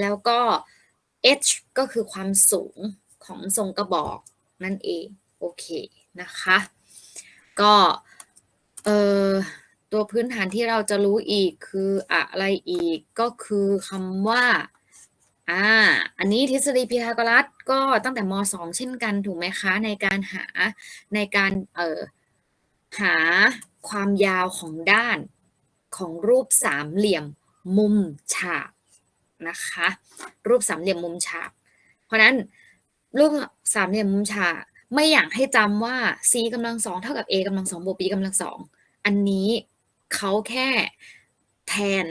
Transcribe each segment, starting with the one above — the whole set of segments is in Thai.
แล้วก็ h ก็คือความสูงของทรงกระบอกนั่นเอง โอเคนะคะ ก็เอ่อตัวพื้นฐานที่เราจะรู้อีกคืออะไรอีกก็คือคำว่าอ่าอันนี้ทฤษฎีพีทาโกรัสก็ตั้งแต่ม .2 เช่นกันถูกไหมคะ ในการหาในการเอ่อหาความยาวของด้านของรูปสามเหลี่ยมมุมฉาก นะคะ รูปสามเหลี่ยมมุมฉาก เพราะนั้นรูปสามเหลี่ยมมุมฉากไม่อยากให้จำว่า c กำลังสองเท่ากับ a กำลังสองบวก b กำลังสองอันนี้เขาแค่แทน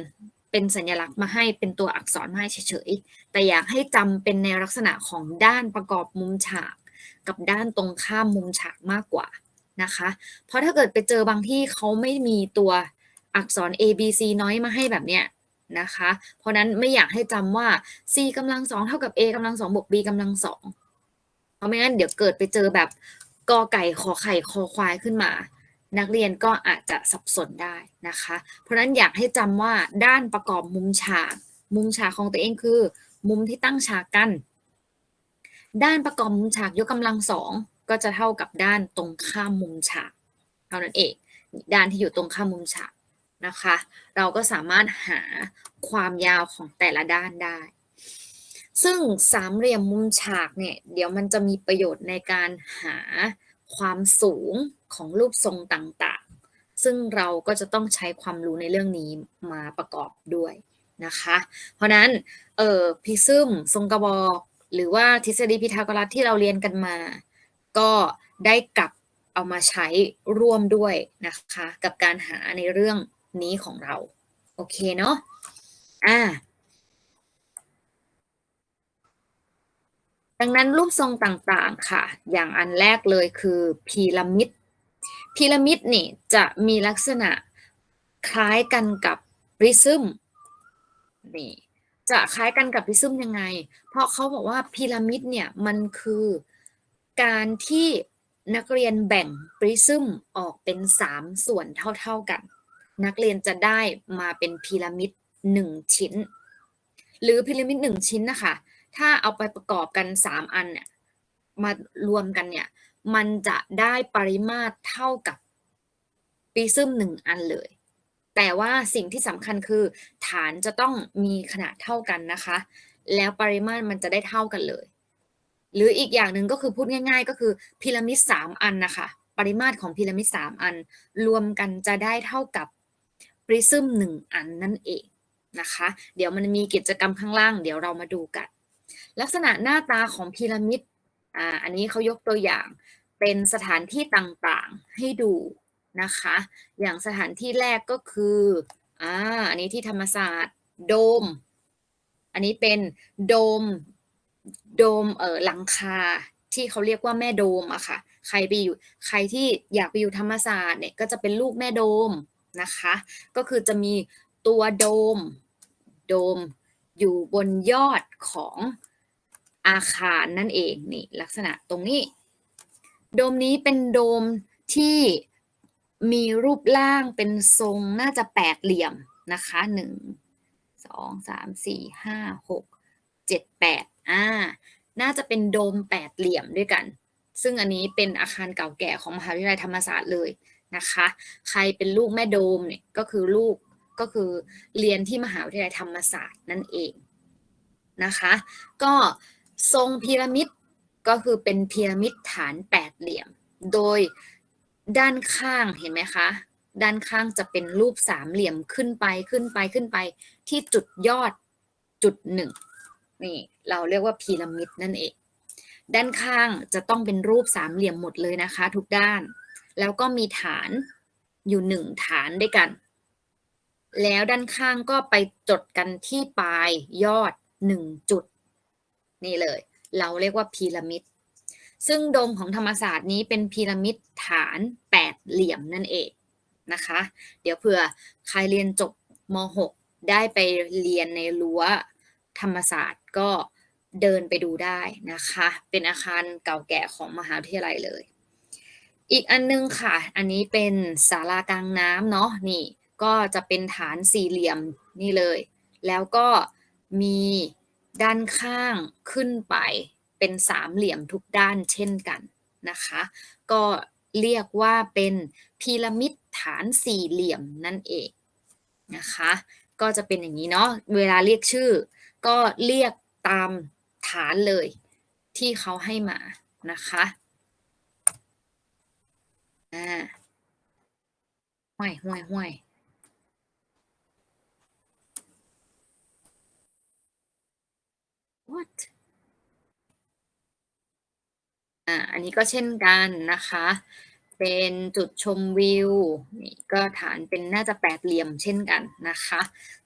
เป็นสัญลักษณ์มาให้เป็นตัวอักษรมาให้เฉยๆ แต่อยากให้จำเป็นในลักษณะของด้านประกอบมุมฉาก กับด้านตรงข้ามมุมฉากมากกว่านะคะ เพราะถ้าเกิดไปเจอบางที่เขาไม่มีตัวอักษร A B C น้อยมาให้แบบเนี้ย นะคะ เพราะนั้นไม่อยากให้จำว่า c กำลังสองเท่ากับ a กำลังสองบวก b กำลังสองเพราะไม่งั้นเดี๋ยวเกิดไปเจอแบบกอไก่ขอไข่คอควายขึ้นมา นักเรียนก็อาจจะสับสนได้นะคะ เพราะนั้นอยากให้จำว่าด้านประกอบมุมฉาก มุมฉากของตัวเองคือ มุมที่ตั้งฉากกัน ด้านประกอบมุมฉากยกกำลังสองก็จะเท่ากับด้านตรงข้ามมุมฉาก เท่านั้นเอง ด้านที่อยู่ตรงข้ามมุมฉาก นะคะ เราก็สามารถหาความยาวของแต่ละด้านได้ ซึ่งสามเหลี่ยมมุมฉากเนี่ย เดี๋ยวมันจะมีประโยชน์ในการหาความสูงของรูปทรงต่างๆ ซึ่งเราก็จะต้องใช้ความรู้ในเรื่องนี้มาประกอบด้วยนะคะ เพราะนั้นเออพิซึมทรงกระบอกหรือว่าทฤษฎีพีทาโกรัสที่เราเรียนกันมา ก็ได้กลับเอามาใช้ร่วมด้วยนะคะ กับการหาในเรื่อง นี้ของเรา โอเคเนาะอ่า ดังนั้นรูปทรงต่างๆค่ะ อย่างอันแรกเลยคือพีระมิดพีระมิดนี่จะมีลักษณะคล้ายกันกับปริซึมนี่จะคล้ายกันกับปริซึมยังไง เพราะเขาบอกว่าพีระมิดเนี่ยมันคือการที่นักเรียนแบ่งปริซึมออกเป็นสามส่วนเท่าๆกัน นักเรียนจะได้มาเป็นพีระมิดหนึ่งชิ้น หรือพีระมิดหนึ่งชิ้นนะคะ ถ้าเอาไปประกอบกัน3อันเนี่ยมารวมกันเนี่ย มันจะได้ปริมาตรเท่ากับปริซึมหนึ่งอันเลย แต่ว่าสิ่งที่สำคัญคือ ฐานจะต้องมีขนาดเท่ากันนะคะ แล้วปริมาตรมันจะได้เท่ากันเลย หรืออีกอย่างหนึ่งก็คือพูดง่าย ๆ ก็คือพีระมิดสามอันนะคะ ปริมาตรของพีระมิดสามอัน รวมกันจะได้เท่ากับ ริซึมหนึ่งอันนั่นเองนะคะ เดี๋ยวมันมีกิจกรรมข้างล่าง เดี๋ยวเรามาดูกัน ลักษณะหน้าตาของพีระมิดอ่าอันนี้เขายกตัวอย่างเป็นสถานที่ต่างๆให้ดูนะคะ อย่างสถานที่แรกก็คืออ่าอันนี้ที่ธรรมศาสตร์โดม อันนี้เป็นโดมโดมเออหลังคาที่เขาเรียกว่าแม่โดมอะค่ะ ใครไปอยู่ใครที่อยากไปอยู่ธรรมศาสตร์เนี่ยก็จะเป็นลูกแม่โดม นะคะ ก็คือจะมีตัวโดมโดมอยู่บนยอดของอาคารนั่นเองนี่ลักษณะตรงนี้ โดมนี้เป็นโดมที่มีรูปร่างเป็นทรงน่าจะแปดเหลี่ยมนะคะหนึ่งสองสามสี่ห้าหกเจ็ดแปดอ่าน่าจะเป็นโดมแปดเหลี่ยมด้วยกัน ซึ่งอันนี้เป็นอาคารเก่าแก่ของมหาวิทยาลัยธรรมศาสตร์เลย นะคะ ใครเป็นลูกแม่โดมเนี่ยก็คือลูกก็คือเรียนที่มหาวิทยาลัยธรรมศาสตร์นั่นเองนะคะ ก็ทรงพีระมิดก็คือเป็นพีระมิดฐานแปดเหลี่ยม โดยด้านข้างเห็นไหมคะ ด้านข้างจะเป็นรูปสามเหลี่ยมขึ้นไปขึ้นไปขึ้นไปที่จุดยอดจุดหนึ่งนี่เราเรียกว่าพีระมิดนั่นเอง ด้านข้างจะต้องเป็นรูปสามเหลี่ยมหมดเลยนะคะ ทุกด้าน แล้วก็มีฐานอยู่หนึ่งฐานด้วยกัน แล้วด้านข้างก็ไปจดกันที่ปลายยอดหนึ่งจุด นี่เลย เราเรียกว่าพีระมิด ซึ่งโดมของธรรมศาสตร์นี้เป็นพีระมิดฐานแปดเหลี่ยมนั่นเองนะคะ เดี๋ยวเผื่อใครเรียนจบม .6 ได้ไปเรียนในรั้วธรรมศาสตร์ก็เดินไปดูได้นะคะ เป็นอาคารเก่าแก่ของมหาวิทยาลัยเลย อีกอันนึงค่ะ อันนี้เป็นศาลากลางน้ำเนาะนี่ก็จะเป็นฐานสี่เหลี่ยมนี่เลย แล้วก็มีด้านข้างขึ้นไปเป็นสามเหลี่ยมทุกด้านเช่นกันนะคะ ก็เรียกว่าเป็นพีระมิดฐานสี่เหลี่ยมนั่นเองนะคะ ก็จะเป็นอย่างนี้เนาะเวลาเรียกชื่อ ก็เรียกตามฐานเลยที่เขาให้มานะคะ อ่าห่วยห่วยห่วย what อ่าอันนี้ก็เช่นกันนะคะ เป็นจุดชมวิวนี่ก็ฐานเป็นน่าจะแปดเหลี่ยมเช่นกันนะคะ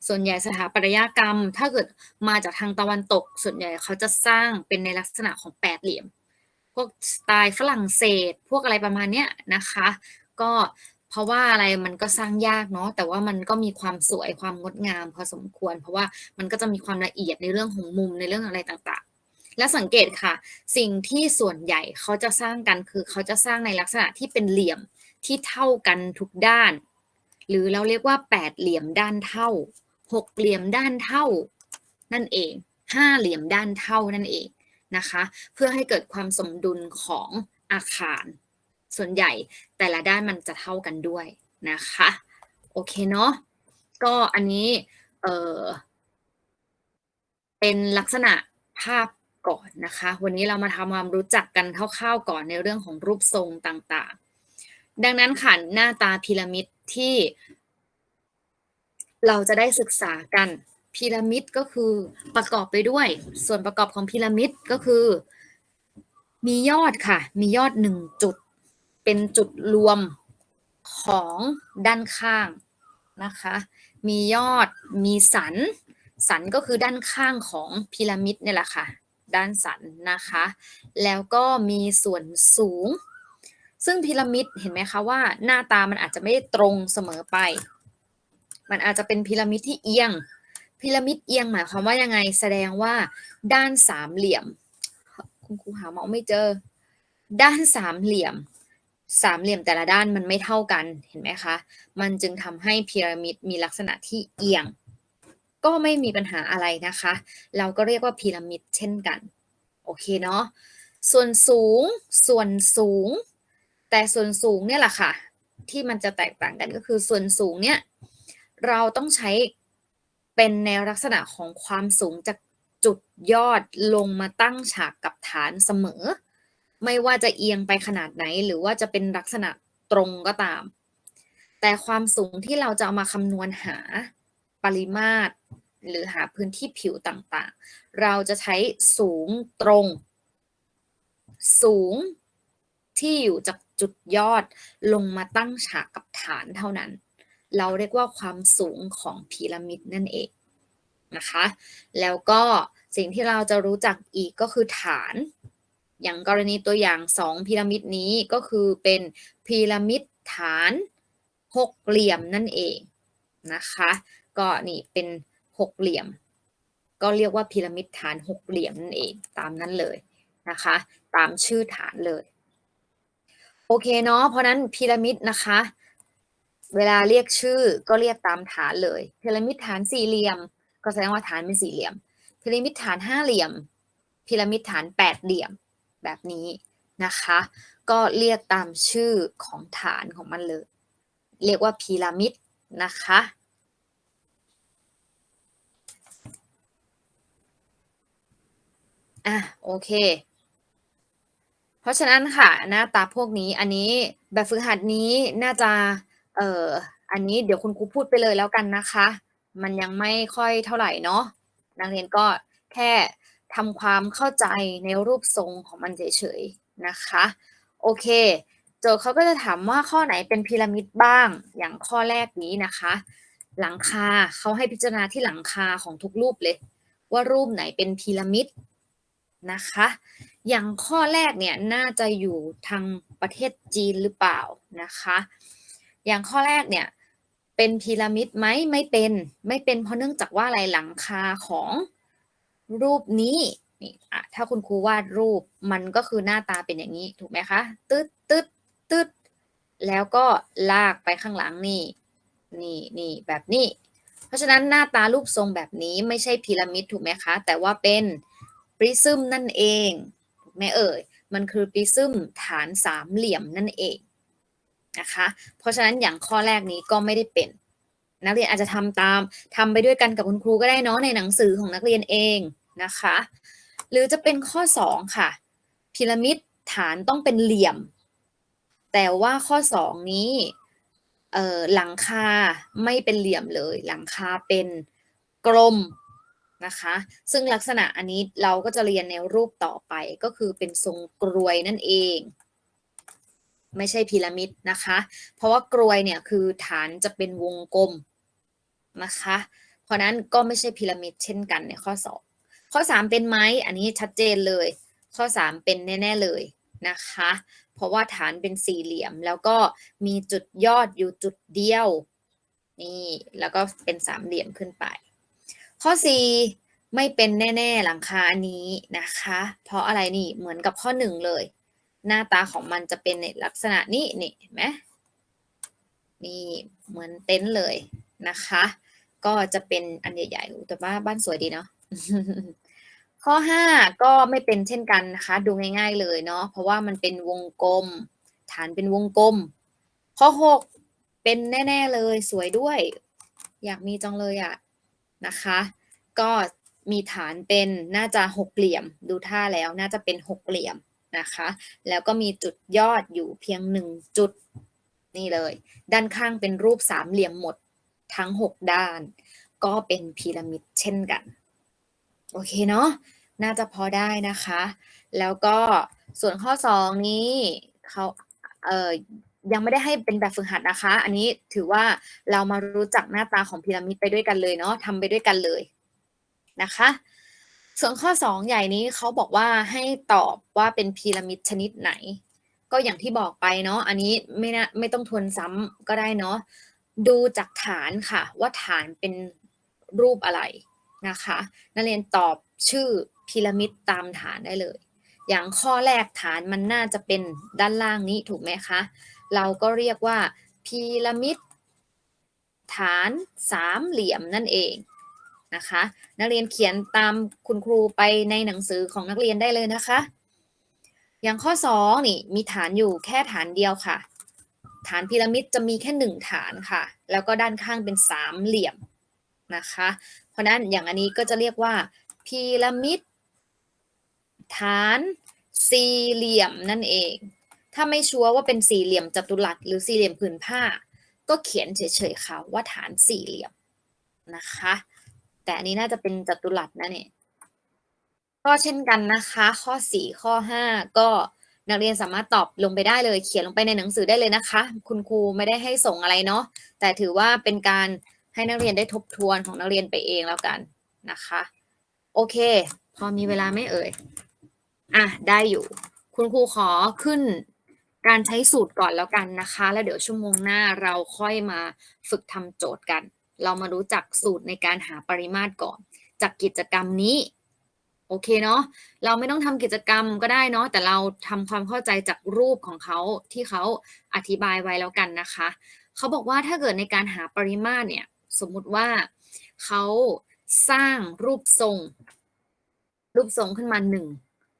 ส่วนใหญ่สถาปัตยกรรม ถ้าเกิดมาจากทางตะวันตก ส่วนใหญ่เขาจะสร้างเป็นในลักษณะของแปดเหลี่ยม พวกสไตล์ฝรั่งเศส พวกอะไรประมาณเนี้ยนะคะ ก็เพราะว่าอะไรมันก็สร้างยากเนาะแต่ว่ามันก็มีความสวยความงดงาม พอสมควร เพราะว่ามันก็จะมีความละเอียดในเรื่องของมุมในเรื่องอะไรต่างๆ และสังเกตค่ะ สิ่งที่ส่วนใหญ่เขาจะสร้างกันคือเขาจะสร้างในลักษณะที่เป็นเหลี่ยมที่เท่ากันทุกด้าน หรือเราเรียกว่าแปดเหลี่ยมด้านเท่าหกเหลี่ยมด้านเท่า นั่นเองห้าเหลี่ยมด้านเท่านั่นเอง นะคะ เพื่อให้เกิดความสมดุลของอาคาร ส่วนใหญ่แต่ละด้านมันจะเท่ากันด้วยนะคะ โอเคเนาะก็อันนี้เออเป็นลักษณะภาพก่อนนะคะ วันนี้เรามาทำความรู้จักกันคร่าวๆก่อนในเรื่องของรูปทรงต่างๆ ดังนั้นค่ะหน้าตาพีระมิดที่เราจะได้ศึกษากัน พีระมิดก็คือประกอบไปด้วย ส่วนประกอบของพีระมิดก็คือ มียอดค่ะ มียอดหนึ่งจุด เป็นจุดรวมของด้านข้างนะคะ มียอดมีสัน สันก็คือด้านข้างของพีระมิดเนี่ยแหละค่ะ ด้านสันนะคะ แล้วก็มีส่วนสูง ซึ่งพีระมิดเห็นไหมคะว่าหน้าตามันอาจจะไม่ได้ตรงเสมอไป มันอาจจะเป็นพีระมิดที่เอียง พีระมิดเอียงหมายความว่ายังไง แสดงว่าด้านสามเหลี่ยม คุณครูหามาส์ไม่เจอ ด้านสามเหลี่ยม สามเหลี่ยมแต่ละด้านมันไม่เท่ากันเห็นไหมคะ มันจึงทำให้พีระมิดมีลักษณะที่เอียง ก็ไม่มีปัญหาอะไรนะคะ เราก็เรียกว่าพีระมิดเช่นกันโอเคเนาะส่วนสูงส่วนสูง แต่ส่วนสูงเนี่ยแหละค่ะ ที่มันจะแตกต่างกันก็คือส่วนสูงเนี่ยเราต้องใช้ เป็นในลักษณะของความสูงจากจุดยอดลงมาตั้งฉากกับฐานเสมอ ไม่ว่าจะเอียงไปขนาดไหน หรือว่าจะเป็นลักษณะตรงก็ตาม แต่ความสูงที่เราจะเอามาคำนวณหาปริมาตร หรือหาพื้นที่ผิวต่างๆ เราจะใช้สูงตรง สูงที่อยู่จากจุดยอดลงมาตั้งฉากกับฐานเท่านั้น เราเรียกว่าความสูงของพีระมิดนั่นเองนะคะ แล้วก็สิ่งที่เราจะรู้จักอีกก็คือฐาน อย่างกรณีตัวอย่างสองพีระมิดนี้ก็คือเป็นพีระมิดฐานหกเหลี่ยมนั่นเองนะคะ ก็นี่เป็นหกเหลี่ยม ก็เรียกว่าพีระมิดฐานหกเหลี่ยมนั่นเองตามนั้นเลยนะคะ ตามชื่อฐานเลย โอเคเนาะเพราะนั้นพีระมิดนะคะ เวลาเรียกชื่อก็เรียกตามฐานเลยพีระมิดฐานสี่เหลี่ยม ก็แสดงว่าฐานเป็นสี่เหลี่ยมพีระมิดฐานห้าเหลี่ยมพีระมิดฐานแปดเหลี่ยมแบบนี้นะคะ ก็เรียกตามชื่อของฐานของมันเลย เรียกว่าพีระมิดนะคะอะโอเค เพราะฉะนั้นค่ะหน้าตาพวกนี้อันนี้แบบฝึกหัดนี้น่าจะ เอออันนี้เดี๋ยวคุณครูพูดไปเลยแล้วกันนะคะ มันยังไม่ค่อยเท่าไหร่เนาะนักเรียนก็แค่ทำความเข้าใจในรูปทรงของมันเฉยๆนะคะ โอเค โจทย์เขาก็จะถามว่าข้อไหนเป็นพีระมิดบ้าง อย่างข้อแรกนี้นะคะ หลังคาเขาให้พิจารณาที่หลังคาของทุกรูปเลย ว่ารูปไหนเป็นพีระมิดนะคะ อย่างข้อแรกเนี่ยน่าจะอยู่ทางประเทศจีนหรือเปล่านะคะ อย่างข้อแรกเนี่ยเป็นพีระมิดไหมไม่เป็นไม่เป็นเพราะเนื่องจากว่าอะไรหลังคาของรูปนี้นี่อะถ้าคุณครูวาดรูปมันก็คือหน้าตาเป็นอย่างนี้ถูกไหมคะตึ๊ดตึ๊ดตึ๊ดแล้วก็ลากไปข้างหลังนี่นี่นี่แบบนี้ เพราะราะฉะนั้นหน้าตารูปทรงแบบนี้ไม่ใช่พีระมิดถูกไหมคะ แต่ว่าเป็นปริซึมนั่นเองถูกไหมเอ่ยมันคือปริซึมฐานสามเหลี่ยมนั่นเอง นะคะ เพราะฉะนั้นอย่างข้อแรกนี้ก็ไม่ได้เป็น นักเรียนอาจจะทำตามทำไปด้วยกันกับคุณครูก็ได้เนาะในหนังสือของนักเรียนเองนะคะ หรือจะเป็นข้อ 2 ค่ะ พีระมิดฐานต้องเป็นเหลี่ยม แต่ว่าข้อ 2 นี้หลังคาไม่เป็นเหลี่ยมเลย หลังคาเป็นกลมนะคะ ซึ่งลักษณะอันนี้เราก็จะเรียนในรูปต่อไปก็คือเป็นทรงกรวยนั่นเอง ไม่ใช่พีระมิดนะคะ เพราะว่ากรวยเนี่ยคือฐานจะเป็นวงกลมนะคะ เพราะนั้นก็ไม่ใช่พีระมิดเช่นกันในข้อ 2 ข้อ 3 เป็นไหมอันนี้ชัดเจนเลย ข้อ 3 เป็นแน่ ๆเลยนะคะ เพราะว่าฐานเป็นสี่เหลี่ยม แล้วก็มีจุดยอดอยู่จุดเดียวนี่แล้วก็เป็นสามเหลี่ยมขึ้นไป ข้อ 4 ไม่เป็นแน่ ๆ หลังคาอันนี้นะคะ เพราะอะไรนี่เหมือนกับข้อ 1 เลย หน้าตาของมันจะเป็นในลักษณะนี้นี่เห็นไหมนี่เหมือนเต็นท์เลยนะคะ ก็จะเป็นอันใหญ่ๆแต่ว่าบ้านสวยดีเนาะข้อ 5 ก็ไม่เป็นเช่นกันนะคะ ดูง่าย ๆเลยเนาะเพราะว่ามันเป็นวงกลม ฐานเป็นวงกลม ข้อ 6 เป็นแน่ ๆเลยสวยด้วย อยากมีจังเลยอะนะคะ ก็มีฐานเป็นน่าจะหกเหลี่ยม ดูท่าแล้วน่าจะเป็นหกเหลี่ยม นะคะ แล้วก็มีจุดยอดอยู่เพียงหนึ่งจุดนี่เลย ด้านข้างเป็นรูปสามเหลี่ยมหมดทั้งหกด้าน ก็เป็นพีระมิดเช่นกัน โอเคเนาะน่าจะพอได้นะคะ แล้วก็ส่วนข้อ 2 นี้เขาเอ่อยังไม่ได้ให้เป็นแบบฝึกหัดนะคะ อันนี้ถือว่าเรามารู้จักหน้าตาของพีระมิดไปด้วยกันเลยเนาะทำไปด้วยกันเลยนะคะ ส่วนข้อ 2 ใหญ่นี้เขาบอกว่าให้ตอบว่าเป็นพีระมิดชนิดไหน ก็อย่างที่บอกไปเนาะอันนี้ไม่นะไม่ต้องทวนซ้ำก็ได้เนาะดูจากฐานค่ะ ว่าฐานเป็นรูปอะไรนะคะนักเรียนตอบชื่อพีระมิดตามฐานได้เลย อย่างข้อแรกฐานมันน่าจะเป็นด้านล่างนี้ถูกไหมคะ เราก็เรียกว่าพีระมิดฐานสามเหลี่ยมนั่นเอง นะคะ นักเรียนเขียนตามคุณครูไปในหนังสือของนักเรียนได้เลยนะคะ อย่างข้อ2นี่มีฐานอยู่แค่ฐานเดียวค่ะ ฐานพีระมิดจะมีแค่หนึ่งฐานค่ะ แล้วก็ด้านข้างเป็นสามเหลี่ยมนะคะ เพราะนั้นอย่างอันนี้ก็จะเรียกว่าพีระมิดฐานสี่เหลี่ยมนั่นเอง ถ้าไม่ชัวร์ว่าเป็นสี่เหลี่ยมจัตุรัสหรือสี่เหลี่ยมผืนผ้า ก็เขียนเฉยๆค่ะว่าฐานสี่เหลี่ยมนะคะ แต่อันนี้น่าจะเป็นจัตุรัสนะเนี่ยก็เช่นกันนะคะ ข้อ4ข้อ5ก็นักเรียนสามารถตอบลงไปได้เลย เขียนลงไปในหนังสือได้เลยนะคะ คุณครูไม่ได้ให้ส่งอะไรเนาะแต่ถือว่าเป็นการให้นักเรียนได้ทบทวนของนักเรียนไปเองแล้วกันนะคะ โอเค พอมีเวลาไม่เอ่ยอะได้อยู่ คุณครูขอขึ้นการใช้สูตรก่อนแล้วกันนะคะ แล้วเดี๋ยวชั่วโมงหน้าเราค่อยมาฝึกทำโจทย์กัน เรามารู้จักสูตรในการหาปริมาตรก่อน จากกิจกรรมนี้โอเคเนาะเราไม่ต้องทำกิจกรรมก็ได้เนาะแต่เราทำความเข้าใจจากรูปของเขาที่เขาอธิบายไว้แล้วกันนะคะ เขาบอกว่าถ้าเกิดในการหาปริมาตรเนี่ยสมมุติว่าเขาสร้างรูปทรง รูปทรงขึ้นมาหนึ่ง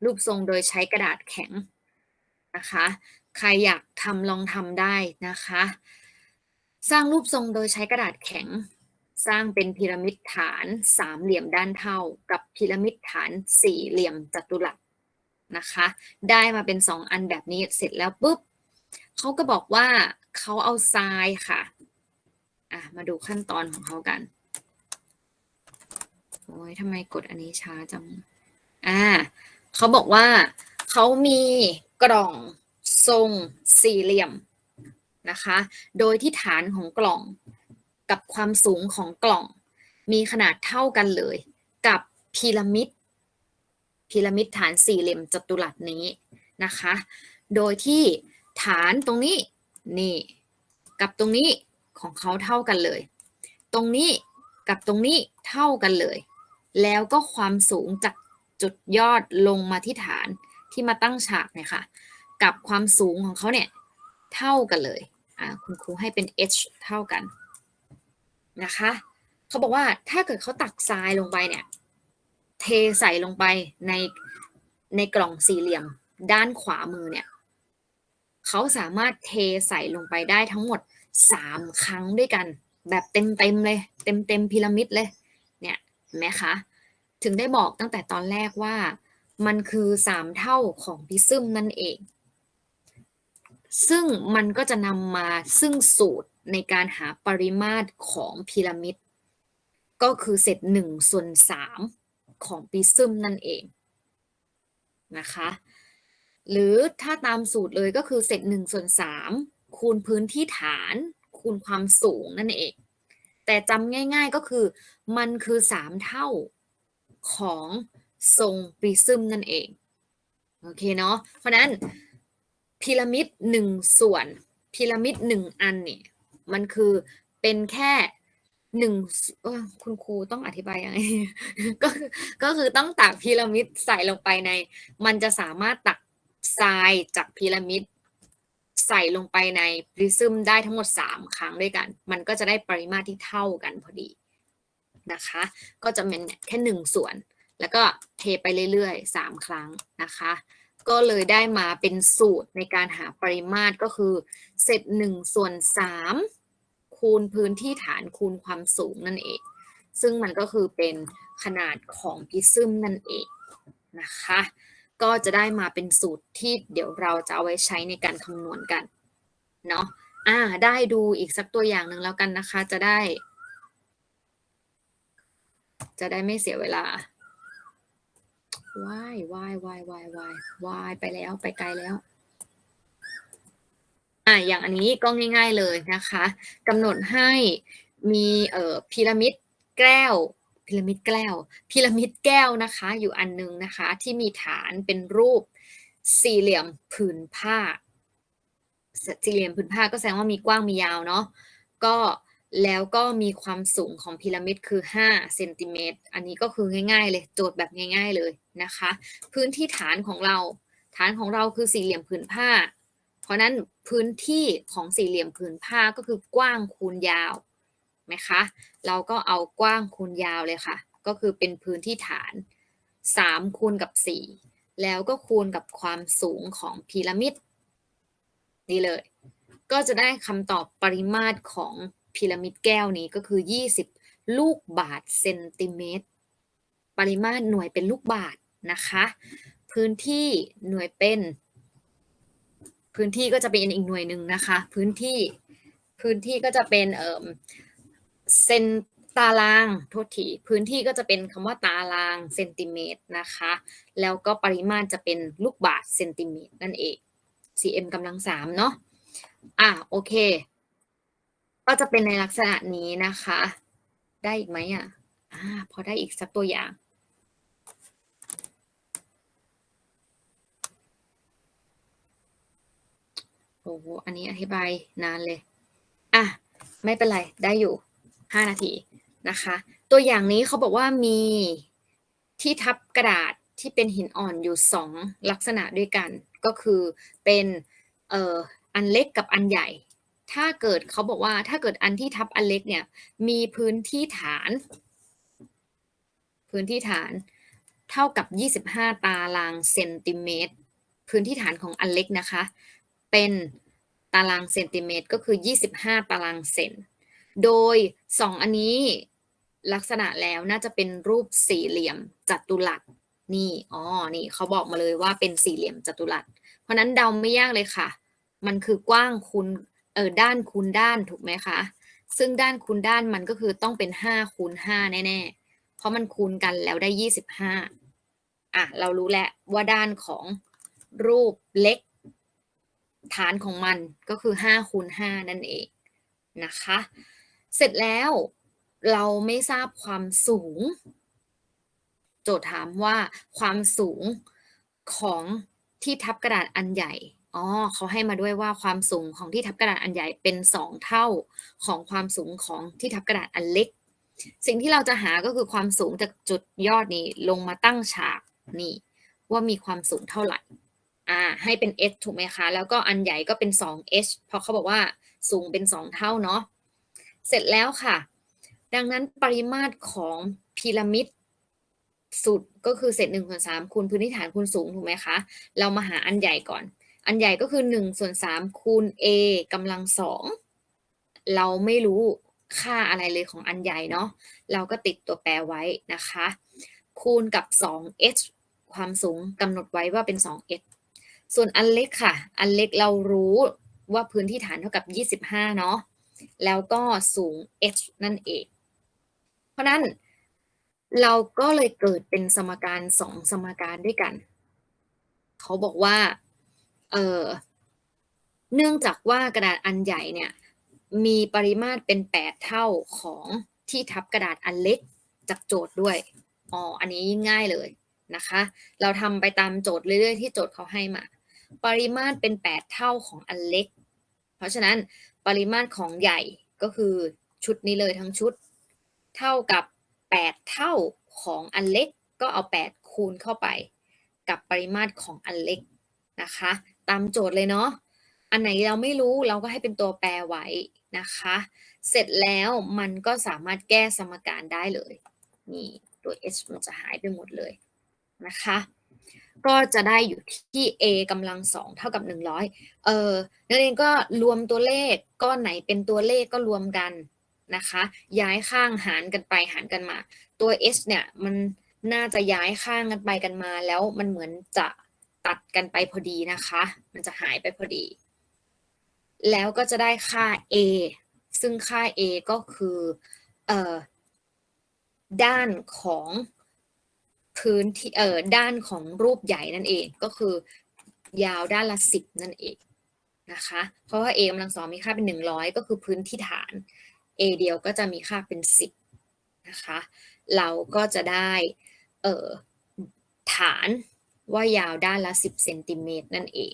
รูปทรงโดยใช้กระดาษแข็งนะคะ ใครอยากทำลองทำได้นะคะ สร้างรูปทรงโดยใช้กระดาษแข็ง สร้างเป็นพีระมิดฐานสามเหลี่ยมด้านเท่า กับพีระมิดฐานสี่เหลี่ยมจัตุรัสนะคะ ได้มาเป็นสองอันแบบนี้เสร็จแล้วปุ๊บเขาก็บอกว่าเขาเอาทรายค่ะอะมาดูขั้นตอนของเขากันโอ้ยทำไมกดอันนี้ช้าจังอ่าเขาบอกว่าเขามีกล่องทรงสี่เหลี่ยม นะคะ โดยที่ฐานของกล่องกับความสูงของกล่อง มีขนาดเท่ากันเลย กับพีระมิดพีระมิดฐานสี่เหลี่ยมจัตุรัสนี้นะคะ โดยที่ฐานตรงนี้นี่กับตรงนี้ของเขาเท่ากันเลย ตรงนี้กับตรงนี้เท่ากันเลย แล้วก็ความสูงจากจุดยอดลงมาที่ฐานที่มาตั้งฉากเนี่ยค่ะ กับความสูงของเขาเนี่ยเท่ากันเลย คุณครูให้เป็น h เท่ากันนะคะเขาบอกว่าถ้าเกิดเขาตักทรายลงไปเนี่ย เทใส่ลงไปในในกล่องสี่เหลี่ยมด้านขวามือเนี่ยเขาสามารถเทใส่ลงไปได้ทั้งหมดสามครั้งด้วยกัน แบบเต็มเต็มเลย เต็มเต็มพีระมิดเลยเนี่ยเห็นไหมคะถึงได้บอกตั้งแต่ตอนแรกว่า มันคือสามเท่าของพิซึมนั่นเอง ซึ่งมันก็จะนำมาซึ่งสูตรในการหาปริมาตรของพีระมิด ก็คือเศษหนึ่งส่วนสามของปิซึมนั่นเองนะคะ หรือถ้าตามสูตรเลยก็คือเศษหนึ่งส่วนสามคูณพื้นที่ฐาน คูณความสูงนั่นเอง แต่จำง่ายๆก็คือมันคือสามเท่าของทรงปริซึมนั่นเอง โอเคเนาะเพราะนั้น พีระมิดหนึ่งส่วนพีระมิดหนึ่งอันเนี่ยมันคือเป็นแค่หนึ่งคุณครูต้องอธิบายยังไงก็คือก็คือต้องตักพีระมิดใส่ลงไปใน มันจะสามารถตักทรายจากพีระมิดใส่ลงไปในปริซึมได้ทั้งหมด 3 ครั้งด้วยกัน มันก็จะได้ปริมาตรที่เท่ากันพอดีนะคะ ก็จะเป็นแค่หนึ่งส่วน แล้วก็เทไปเรื่อยๆ 3 ครั้งนะคะ ก็เลยได้มาเป็นสูตรในการหาปริมาตรก็คือเศษหนึ่งส่วนสามคูณพื้นที่ฐานคูณความสูงนั่นเอง ซึ่งมันก็คือเป็นขนาดของพิซึมนั่นเองนะคะ ก็จะได้มาเป็นสูตรที่เดี๋ยวเราจะเอาไว้ใช้ในการคำนวณกันเนาะอ่าได้ดูอีกสักตัวอย่างหนึ่งแล้วกันนะคะจะได้ จะได้ไม่เสียเวลา ว่ายว่ายว่ายว่ายว่ายว่ายไปแล้วไปไกลแล้ว อะอย่างอันนี้ก็ง่าย ๆเลยนะคะกำหนดให้มีเอ่อพีระมิดแก้วพีระมิดแก้วพีระมิดแก้วนะคะ อยู่อันหนึงนะคะ ที่มีฐานเป็นรูปสี่เหลี่ยมผืนผ้า สี่เหลี่ยมผืนผ้าก็แสดงว่ามีกว้างมียาวเนาะก็ แล้วก็มีความสูงของพีระมิดคือ5เซนติเมตรอันนี้ก็คือง่ายๆเลยโจทย์แบบง่าย ๆเลยนะคะ พื้นที่ฐานของเรา ฐานของเราคือสี่เหลี่ยมผืนผ้า เพราะนั้นพื้นที่ของสี่เหลี่ยมผืนผ้าก็คือกว้างคูณยาวไหมคะเราก็เอากว้างคูณยาวเลยค่ะ ก็คือเป็นพื้นที่ฐาน 3 คูณกับ 4 แล้วก็คูณกับความสูงของพีระมิดนี่เลย ก็จะได้คำตอบปริมาตรของ พีระมิดแก้วนี้ก็คือ 20 ลูกบาทเซนติเมตร ปริมาตรหน่วยเป็นลูกบาทนะคะ พื้นที่หน่วยเป็น พื้นที่ก็จะเป็นอีกหน่วยหนึ่งนะคะ พื้นที่พื้นที่ก็จะเป็นเอ่อเซนตารางโทษทีพื้นที่ก็จะเป็นคำว่าตารางเซนติเมตรนะคะ แล้วก็ปริมาตรจะเป็นลูกบาทเซนติเมตรนั่นเอง cm กำลังสามเนาะอะโอเค ก็จะเป็นในลักษณะนี้นะคะ ได้อีกไหมอะอ่าพอได้อีกสักตัวอย่างโอ้โหอันนี้อธิบายนานเลย อะ ไม่เป็นไร ได้อยู่ 5 นาทีนะคะ ตัวอย่างนี้เขาบอกว่ามีที่ทับกระดาษที่เป็นหินอ่อนอยู่ 2 ลักษณะด้วยกัน ก็คือเป็นเอ่ออันเล็กกับอันใหญ่ ถ้าเกิดเขาบอกว่าถ้าเกิดอันที่ทับอันเล็กเนี่ย มีพื้นที่ฐาน พื้นที่ฐานเท่ากับ 25 ตารางเซนติเมตร พื้นที่ฐานของอันเล็กนะคะ เป็นตารางเซนติเมตรก็คือ 25 ตารางเซน โดย 2 อันนี้ลักษณะแล้วน่าจะเป็นรูปสี่เหลี่ยมจัตุรัส นี่ อ๋อ นี่เขาบอกมาเลยว่าเป็นสี่เหลี่ยมจัตุรัส เพราะนั้นเดาไม่ยากเลยค่ะ มันคือกว้างคูณ เออด้านคูณด้านถูกไหมคะ ซึ่งด้านคูณด้านมันก็คือต้องเป็น5คูณ5แน่ๆ เพราะมันคูณกันแล้วได้25อะเรารู้แล้วว่าด้านของรูปเล็ก ฐานของมันก็คือ5คูณ5นั่นเองนะคะ เสร็จแล้วเราไม่ทราบความสูง โจทย์ถามว่าความสูงของที่ทับกระดาษอันใหญ่ อ๋อ เขาให้มาด้วยว่าความสูงของที่ทับกระดาษอันใหญ่เป็น 2 เท่าของความสูงของที่ทับกระดาษอันเล็ก สิ่งที่เราจะหาก็คือความสูงจากจุดยอดนี้ลงมาตั้งฉากนี่ ว่ามีความสูงเท่าไหร่ อ่า ให้เป็น h ถูกไหมคะ แล้วก็อันใหญ่ก็เป็น 2h เพราะเขาบอกว่าสูงเป็น 2 เท่าเนาะ เสร็จแล้วค่ะ ดังนั้นปริมาตรของพีระมิดสุดก็คือเศษหนึ่งส่วนสามคูณพื้นที่ฐานคูณสูงถูกไหมคะ เรามาหาอันใหญ่ก่อน อันใหญ่ก็คือหนึ่งส่วนสามคูณ a กำลังสองเราไม่รู้ค่าอะไรเลยของอันใหญ่เนาะเราก็ติดตัวแปรไว้นะคะ คูณกับ 2h ความสูงกำหนดไว้ว่าเป็น 2h ส่วนอันเล็กค่ะ อันเล็กเรารู้ว่าพื้นที่ฐานเท่ากับ 25 เนาะแล้วก็สูง h นั่นเอง เพราะนั้นเราก็เลยเกิดเป็นสมการสองสมการด้วยกัน เขาบอกว่า เออเนื่องจากว่ากระดาษอันใหญ่เนี่ย มีปริมาตรเป็น 8 เท่าของที่ทับกระดาษอันเล็กจากโจทย์ด้วยอ๋ออันนี้ง่ายเลยนะคะ เราทำไปตามโจทย์เรื่อยๆที่โจทย์เขาให้มา ปริมาตรเป็น 8 เท่าของอันเล็ก เพราะฉะนั้นปริมาตรของใหญ่ก็คือชุดนี้เลยทั้งชุด เท่ากับ 8 เท่าของอันเล็กก็เอา 8 คูณเข้าไป กับปริมาตรของอันเล็กนะคะ ตามโจทย์เลยเนาะอันไหนเราไม่รู้เราก็ให้เป็นตัวแปรไว้นะคะ เสร็จแล้วมันก็สามารถแก้สมการได้เลยนี่ตัว h มันจะหายไปหมดเลยนะคะ ก็จะได้อยู่ที่ a กำลังสองเท่ากับ 100 เออนักเรียนก็รวมตัวเลขก้อนไหนเป็นตัวเลขก็รวมกันนะคะ ย้ายข้างหารกันไปหารกันมา ตัว h เนี่ยมันน่าจะย้ายข้างกันไปกันมาแล้วมันเหมือนจะ ตัดกันไปพอดีนะคะ มันจะหายไปพอดี แล้วก็จะได้ค่า a ซึ่งค่า a ก็คือเอ่อด้านของพื้นที่เอ่อด้านของรูปใหญ่นั่นเองก็คือยาวด้านละสิบนั่นเองนะคะ เพราะว่า a กำลังสองมีค่าเป็นหนึ่งร้อยก็คือพื้นที่ฐาน a เดียวก็จะมีค่าเป็นสิบนะคะ เราก็จะได้เอ่อฐาน ว่ายาวด้านละสิบเซนติเมตรนั่นเอง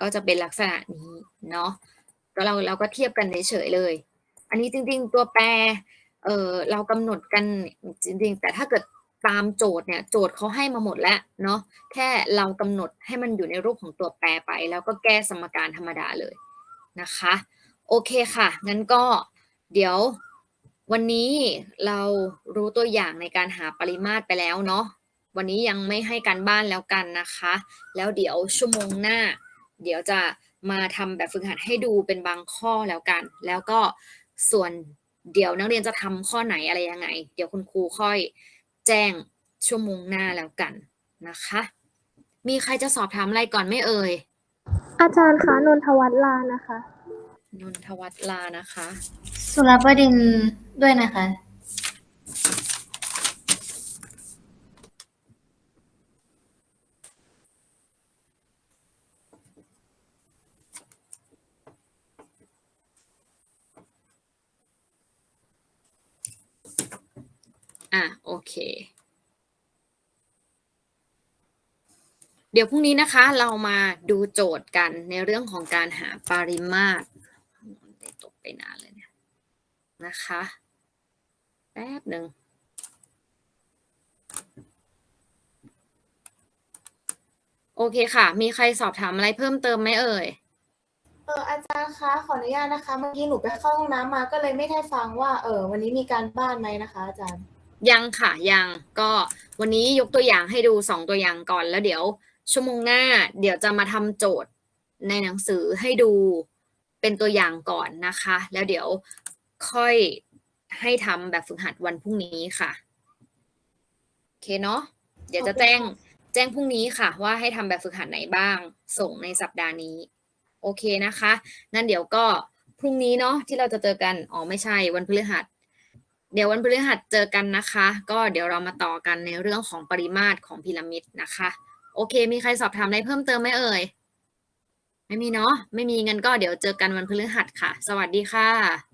ก็จะเป็นลักษณะนี้เนาะก็เราเราก็เทียบกันเฉยๆเลย อันนี้จริงๆตัวแปรเออเรากำหนดกันจริงๆ แต่ถ้าเกิดตามโจทย์เนี่ยโจทย์เขาให้มาหมดแล้วเนาะแค่เรากำหนดให้มันอยู่ในรูปของตัวแปรไป แล้วก็แก้สมการธรรมดาเลยนะคะ โอเคค่ะ งั้นก็เดี๋ยววันนี้เรารู้ตัวอย่างในการหาปริมาตรไปแล้วเนาะ วันนี้ยังไม่ให้การบ้านแล้วกันนะคะ แล้วเดี๋ยวชั่วโมงหน้า เดี๋ยวจะมาทำแบบฝึกหัดให้ดูเป็นบางข้อแล้วกัน แล้วก็ส่วนเดี๋ยวนักเรียนจะทำข้อไหนอะไรยังไง เดี๋ยวคุณครูค่อยแจ้งชั่วโมงหน้าแล้วกันนะคะ มีใครจะสอบถามอะไรก่อนไหม่เอ่ย อาจารย์คะนนทวัฒน์ลานะคะ นนทวัฒน์ลานะคะ สุรบดินทร์ด้วยนะคะ เค เดี๋ยวพรุ่งนี้นะคะเรามาดูโจทย์กันในเรื่องของการหาปริมาตรตกไปนานเลยเนี่ยนะคะ แป๊บหนึ่งโอเคค่ะ มีใครสอบถามอะไรเพิ่มเติมไหมเอ่ย เอออาจารย์คะ ขออนุญาตนะคะ เมื่อกี้หนูไปเข้าห้องน้ำมาก็เลยไม่ได้ฟังว่า เออวันนี้มีการบ้านไหมนะคะ อาจารย์ ยังค่ะยังก็วันนี้ยกตัวอย่างให้ดูสองตัวอย่างก่อนแล้วเดี๋ยวชั่วโมงหน้า เดี๋ยวจะมาทำโจทย์ในหนังสือให้ดูเป็นตัวอย่างก่อนนะคะ แล้วเดี๋ยวค่อยให้ทำแบบฝึกหัดวันพรุ่งนี้ค่ะโอเคเนาะเดี๋ยวจะแจ้งแจ้งพรุ่งนี้ค่ะ ว่าให้ทำแบบฝึกหัดไหนบ้าง ส่งในสัปดาห์นี้ โอเคนะคะงั้นเดี๋ยวก็พรุ่งนี้เนาะที่เราจะเจอกันอ๋อไม่ใช่วันพฤหัส เดี๋ยววันพฤหัสเจอกันนะคะ ก็เดี๋ยวเรามาต่อกันในเรื่องของปริมาตรของพีระมิดนะคะ โอเค มีใครสอบถามอะไรเพิ่มเติมไหมเอ่ย ไม่มีเนาะ ไม่มีงั้นก็เดี๋ยวเจอกันวันพฤหัสค่ะ สวัสดีค่ะ